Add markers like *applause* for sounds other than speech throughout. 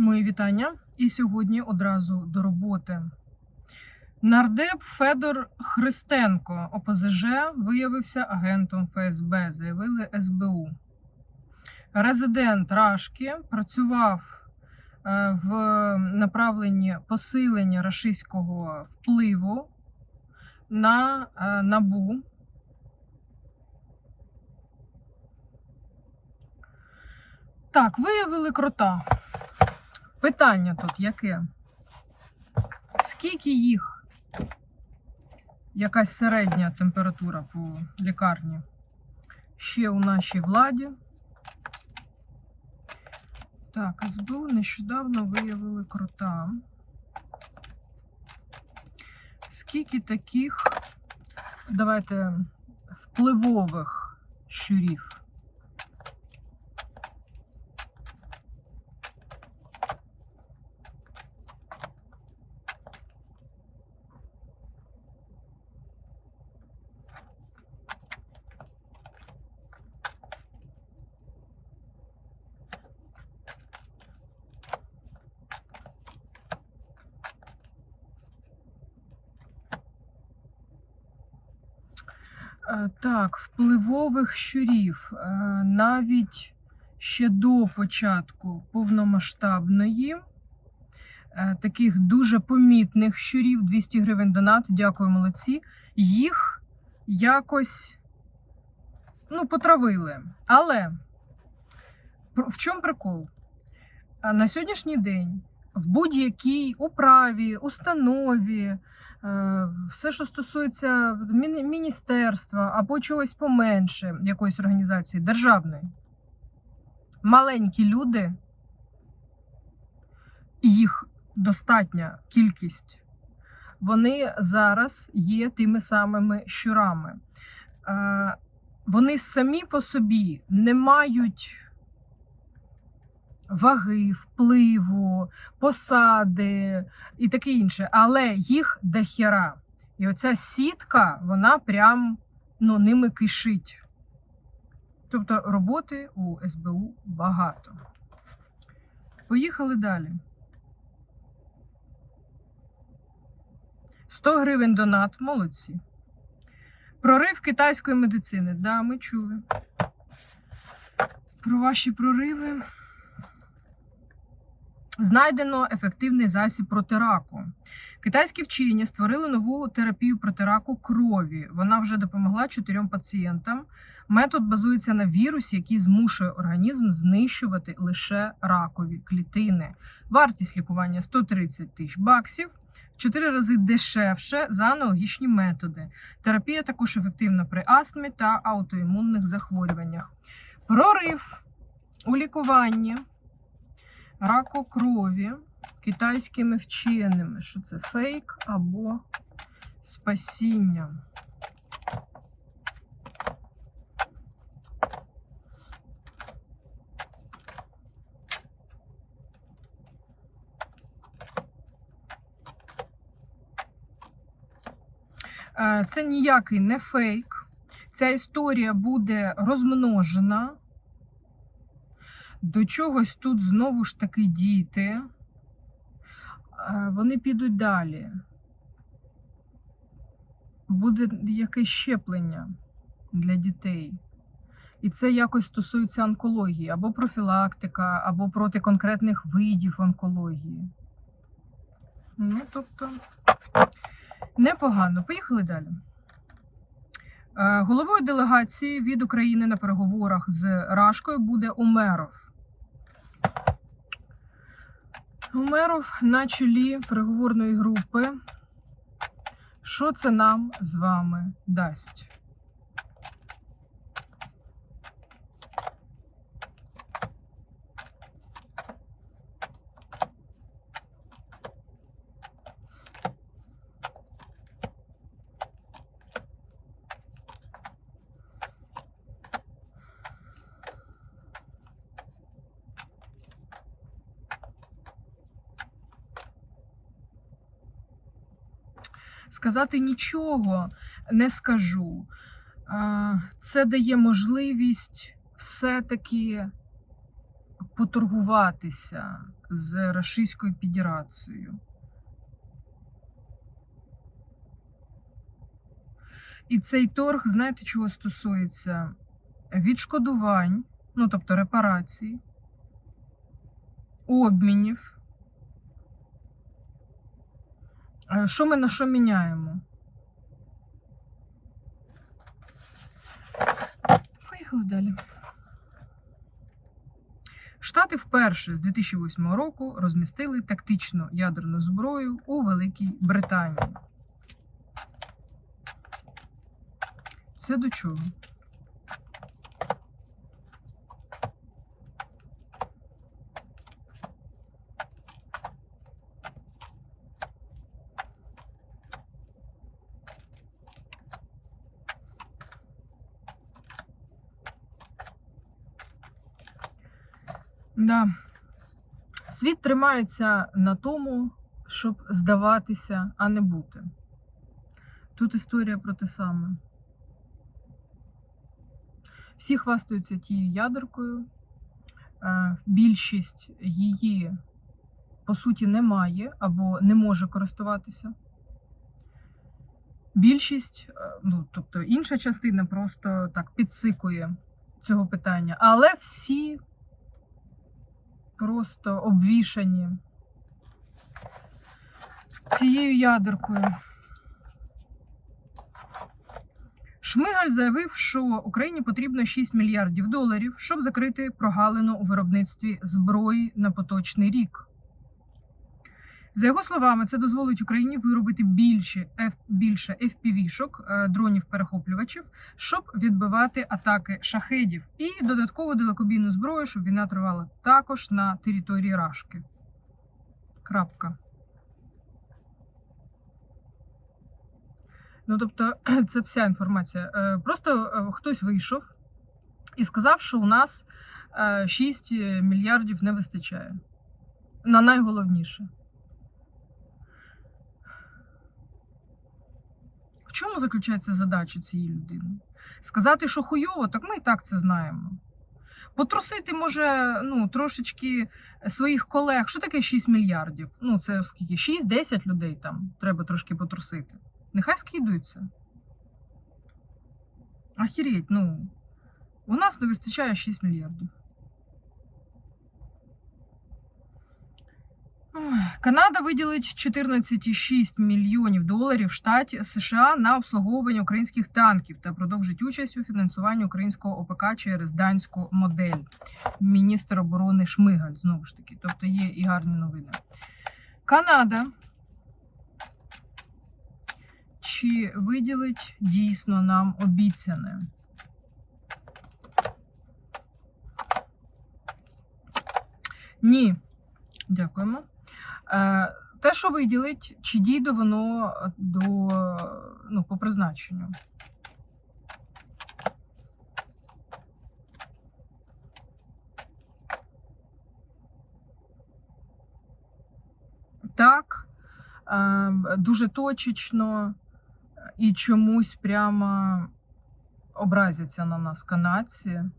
Мої вітання. І сьогодні одразу до роботи. Нардеп Федор Христенко ОПЗЖ виявився агентом ФСБ, заявили СБУ. Резидент Рашки працював е, в направленні посилення рашистського впливу на е, набу. Так, виявили крота. Питання тут яке? Скільки їх? Якась середня температура по лікарні? Ще у нашій владі. Так, СБУ нещодавно виявили крота. Скільки таких, давайте, впливових щурів? Так, впливових щурів Е, навіть ще до початку повномасштабної. е, Таких дуже помітних щурів 200 гривень донат. Дякую, молодці. Їх якось ну, потравили. Але в чому прикол? На сьогоднішній день в будь-якій управі, установі, е, все, що стосується міністерства або чогось поменше, якоїсь організації державної, маленькі люди, їх достатня кількість, вони зараз є тими самими щурами. Е, Вони самі по собі не мають ваги, впливу, посади і таке інше, але їх дохера. І оця сітка, вона прям ну, ними кишить. Тобто роботи у СБУ багато. Поїхали далі. 100 гривень донат, молодці. Прорив китайської медицини. Да, ми чули. Про ваші прориви. Знайдено ефективний засіб проти раку. Китайські вчені створили нову терапію проти раку крові. Вона вже допомогла чотирьом пацієнтам. Метод базується на вірусі, який змушує організм знищувати лише ракові клітини. Вартість лікування 130 тисяч баксів. Чотири рази дешевше за аналогічні методи. Терапія також ефективна при астмі та аутоімунних захворюваннях. Прорив у лікуванні раку крові китайськими вченими, що це фейк або спасіння. Е, Це ніякий не фейк. Ця історія буде розмножена. До чогось тут знову ж таки діти. Е, Вони підуть далі. Буде якесь щеплення для дітей. І це якось стосується онкології, або профілактика, або проти конкретних видів онкології. Ну, тобто, непогано. Поїхали далі. Е, Головою делегації від України на переговорах з Рашкою буде Умеров. Умеров на чолі переговорної групи. Що це нам з вами дасть? Сказати нічого не скажу. Це дає можливість все-таки поторгуватися з Російською Федерацією. І цей торг, знаєте, чого стосується? Відшкодувань, ну тобто репарацій, обмінів. Е, Що ми на що міняємо? Поїхали далі. Штати вперше з 2008 року розмістили тактичну ядерну зброю у Великій Британії. Це до чого? Да. Світ тримається на тому, щоб здаватися, а не бути. Тут історія про те саме. Всі хвастаються тією ядеркою. Е, Більшість її, по суті, не має або не може користуватися. Більшість, е, ну тобто інша частина просто так підсикує цього питання. Але всі просто обвішані цією ядеркою. Шмигаль заявив, що Україні потрібно 6 мільярдів доларів, щоб закрити прогалину у виробництві зброї на поточний рік. За його словами, це дозволить Україні виробити більше, більше FPV-шок, е, дронів-перехоплювачів, щоб відбивати атаки шахедів, і додаткову далекобійну зброю, щоб війна тривала також на території Рашки. Крапка. Ну, тобто, *clears throat* це вся інформація. Е, Просто е, хтось вийшов і сказав, що у нас е, 6 мільярдів не вистачає. На найголовніше. В чому заключається задача цієї людини? Сказати, що хуйово, так ми і так це знаємо. Потрусити може ну, трошечки своїх колег. Що таке 6 мільярдів? Ну, це скільки? 6-10 людей там треба трошки потрусити. Нехай скидаються. Охереть, ну. У нас не вистачає 6 мільярдів. Ой, Канада виділить 14,6 мільйонів доларів штаті США на обслуговування українських танків та продовжить участь у фінансуванні українського ОПК через данську модель. Міністр оборони Шмигаль, знову ж таки. Тобто є і гарні новини. Канада. Чи виділить дійсно нам обіцяне? Ні. Дякуємо. Е, Те, що виділить, чи дійде воно до ну, по призначенню? Так, е, дуже точечно і чомусь прямо образяться на нас канадці. Е,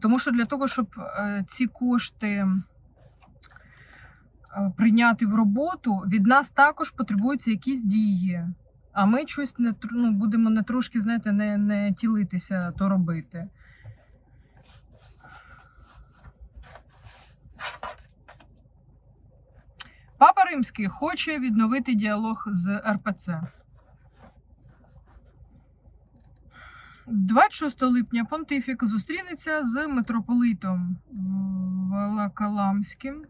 Тому що для того, щоб е, ці кошти е, прийняти в роботу, від нас також потребуються якісь дії. А ми щось не ну, будемо не трошки, знаєте, не, не тілитися то робити. Папа Римський хоче відновити діалог з РПЦ. 26 липня понтифік зустрінеться з митрополитом Волоколамським.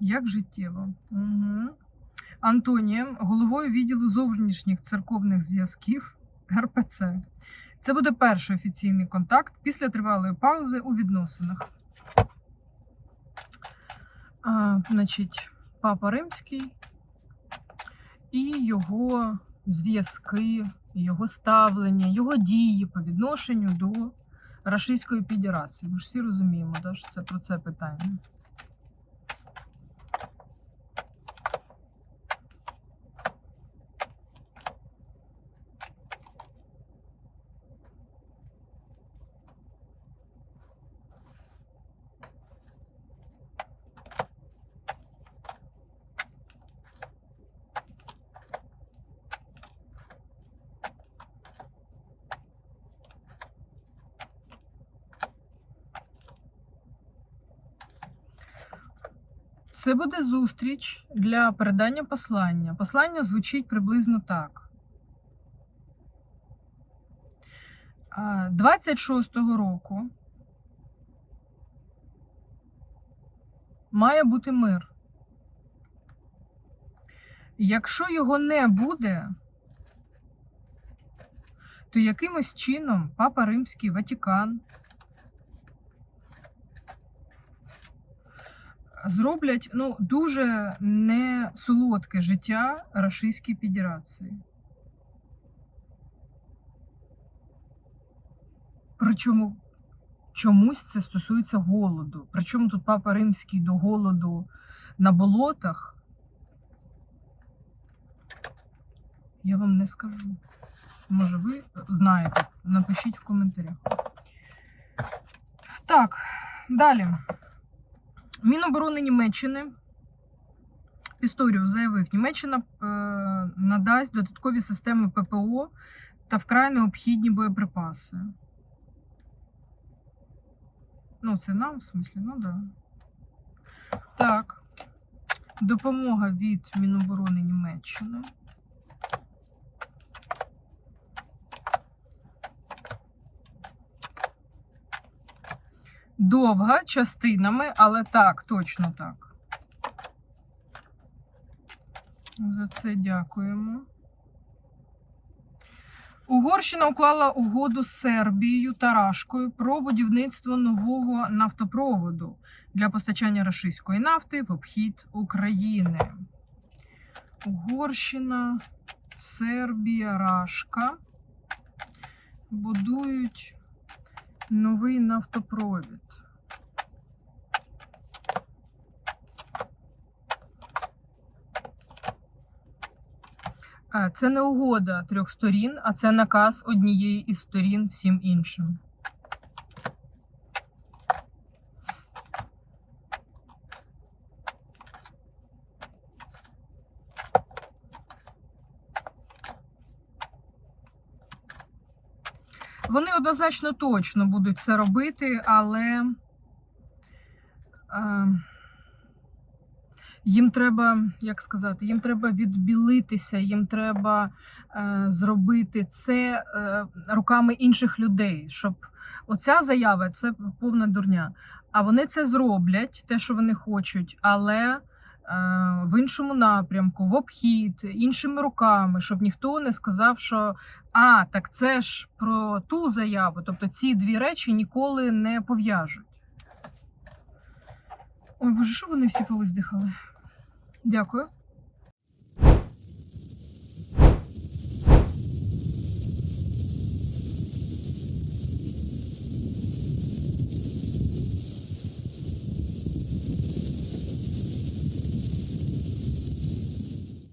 Як життєво. Угу. Антонієм, головою відділу зовнішніх церковних зв'язків РПЦ. Це буде перший офіційний контакт після тривалої паузи у відносинах. А, значить, Папа Римський і його зв'язки, його ставлення, його дії по відношенню до Рашистської Федерації. Ми ж всі розуміємо, да, що це про це питання. Це буде зустріч для передання послання. Послання звучить приблизно так. 26-го року має бути мир. Якщо його не буде, то якимось чином Папа Римський, Ватікан зроблять ну, дуже несолодке життя Рашистській Федерації. Причому чомусь це стосується голоду. Причому тут Папа Римський до голоду на болотах. Я вам не скажу. Може, ви знаєте. Напишіть в коментарях. Так, далі. Міноборони Німеччини Пісторіус заявив, Німеччина е, надасть додаткові системи ППО та вкрай необхідні боєприпаси. Ну, це нам, в смислі, ну да. Так. Допомога від Міноборони Німеччини. Довга частинами, але так, точно так. За це дякуємо. Угорщина уклала угоду з Сербією та Рашкою про будівництво нового нафтопроводу для постачання рашистської нафти в обхід України. Угорщина, Сербія, Рашка будують новий нафтопровід. Це не угода трьох сторін, а це наказ однієї із сторін всім іншим. Вони однозначно точно будуть це робити, але е, їм треба, як сказати, їм треба відбілитися, їм треба е, зробити це е, руками інших людей, щоб оця заява це повна дурня. А вони це зроблять, те, що вони хочуть, але в іншому напрямку, в обхід, іншими руками, щоб ніхто не сказав, що а, так це ж про ту заяву. Тобто ці дві речі ніколи не пов'яжуть. Ой, боже, що вони всі повиздихали? Дякую.